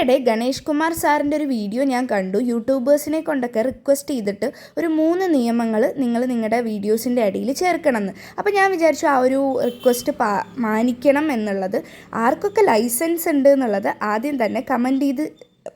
ഈയിടെ ഗണേഷ് കുമാർ സാറിന്റെ ഒരു വീഡിയോ ഞാൻ കണ്ടു. യൂട്യൂബേഴ്സിനെ കൊണ്ടൊക്കെ റിക്വസ്റ്റ് ചെയ്തിട്ട് ഒരു മൂന്ന് നിയമങ്ങൾ നിങ്ങൾ നിങ്ങളുടെ വീഡിയോസിന്റെ അടിയിൽ ചേർക്കണമെന്ന്. അപ്പോൾ ഞാൻ വിചാരിച്ചു ആ ഒരു റിക്വസ്റ്റ് പാ മാനിക്കണം എന്നുള്ളത്. ആർക്കൊക്കെ ലൈസൻസ് ഉണ്ട് എന്നുള്ളത് ആദ്യം തന്നെ കമന്റ് ചെയ്ത്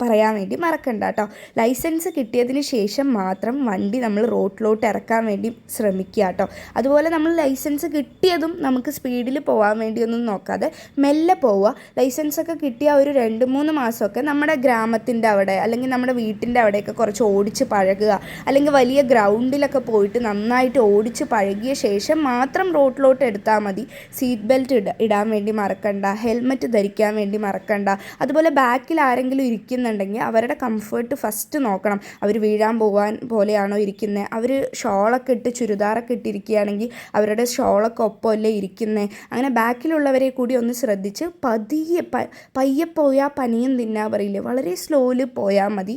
പറയാൻ വേണ്ടി മറക്കണ്ട കേട്ടോ ലൈസൻസ് കിട്ടിയതിന് ശേഷം മാത്രം വണ്ടി നമ്മൾ റോട്ടിലോട്ട് ഇറക്കാൻ വേണ്ടി ശ്രമിക്കുക കേട്ടോ അതുപോലെ നമ്മൾ ലൈസൻസ് കിട്ടിയതും നമുക്ക് സ്പീഡിൽ പോകാൻ വേണ്ടിയൊന്നും നോക്കാതെ മെല്ലെ പോവുക. ലൈസൻസ് ഒക്കെ കിട്ടിയ ഒരു രണ്ട് മൂന്ന് മാസമൊക്കെ നമ്മുടെ ഗ്രാമത്തിന്റെ അവിടെ അല്ലെങ്കിൽ നമ്മുടെ വീട്ടിന്റെ അവിടെയൊക്കെ കുറച്ച് ഓടിച്ച് പഴകുക. അല്ലെങ്കിൽ വലിയ ഗ്രൗണ്ടിലൊക്കെ പോയിട്ട് നന്നായിട്ട് ഓടിച്ച് പഴകിയ ശേഷം മാത്രം റോട്ടിലോട്ട് എടുത്താൽ മതി. സീറ്റ് ബെൽറ്റ് ഇടാൻ വേണ്ടി മറക്കണ്ട. ഹെൽമെറ്റ് ധരിക്കാൻ വേണ്ടി മറക്കണ്ട. അതുപോലെ ബാക്കിൽ ആരെങ്കിലും ഇരിക്കുന്നുണ്ടെങ്കിൽ അവരുടെ കംഫേർട്ട് ഫസ്റ്റ് നോക്കണം. അവർ വീഴാൻ പോകാൻ പോലെയാണോ ഇരിക്കുന്നത് അവർ ഷോളൊക്കെ ഇട്ട് ചുരിദാറൊക്കെ ഇട്ടിരിക്കുകയാണെങ്കിൽ അവരുടെ ഷോളൊക്കെ ഒപ്പമല്ലേ ഇരിക്കുന്നത് അങ്ങനെ ബാക്കിലുള്ളവരെ കൂടി ഒന്ന് ശ്രദ്ധിച്ച് പതിയെ പയ്യെ പോയാൽ പനിയും തിന്നാ പറയില്ലേ? വളരെ സ്ലോയിൽ പോയാൽ മതി.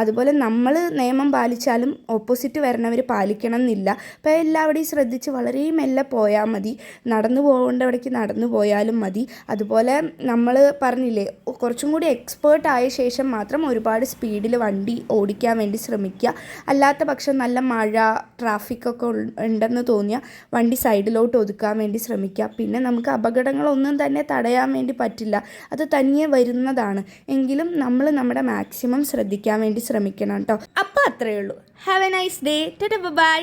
അതുപോലെ നമ്മൾ നിയമം പാലിച്ചാലും ഓപ്പോസിറ്റ് വരണവർ പാലിക്കണം എന്നില്ല അപ്പോൾ എല്ലാവരുടെയും ശ്രദ്ധിച്ച് വളരെ മെല്ലെ പോയാൽ മതി. നടന്നു പോകേണ്ടവിടേക്ക് നടന്നു പോയാലും മതി. അതുപോലെ നമ്മൾ പറഞ്ഞില്ലേ കുറച്ചും കൂടി എക്സ്പേർട്ട് ആയ ശേഷം മാത്രം ഒരുപാട് സ്പീഡിൽ വണ്ടി ഓടിക്കാൻ വേണ്ടി ശ്രമിക്കുക. അല്ലാത്ത പക്ഷം നല്ല മഴ ട്രാഫിക് ഒക്കെ ഉണ്ടെന്ന് തോന്നിയാൽ വണ്ടി സൈഡിലോട്ട് ഒതുക്കാൻ വേണ്ടി ശ്രമിക്കുക. പിന്നെ നമുക്ക് അപകടങ്ങളൊന്നും തന്നെ തടയാൻ വേണ്ടി പറ്റില്ല. അത് തനിയെ വരുന്നതാണ്. എങ്കിലും നമ്മൾ നമ്മുടെ മാക്സിമം ശ്രദ്ധിക്കാൻ വേണ്ടി ശ്രമിക്കണം കേട്ടോ. അപ്പോൾ അത്രയേ ഉള്ളൂ. Have a nice day bye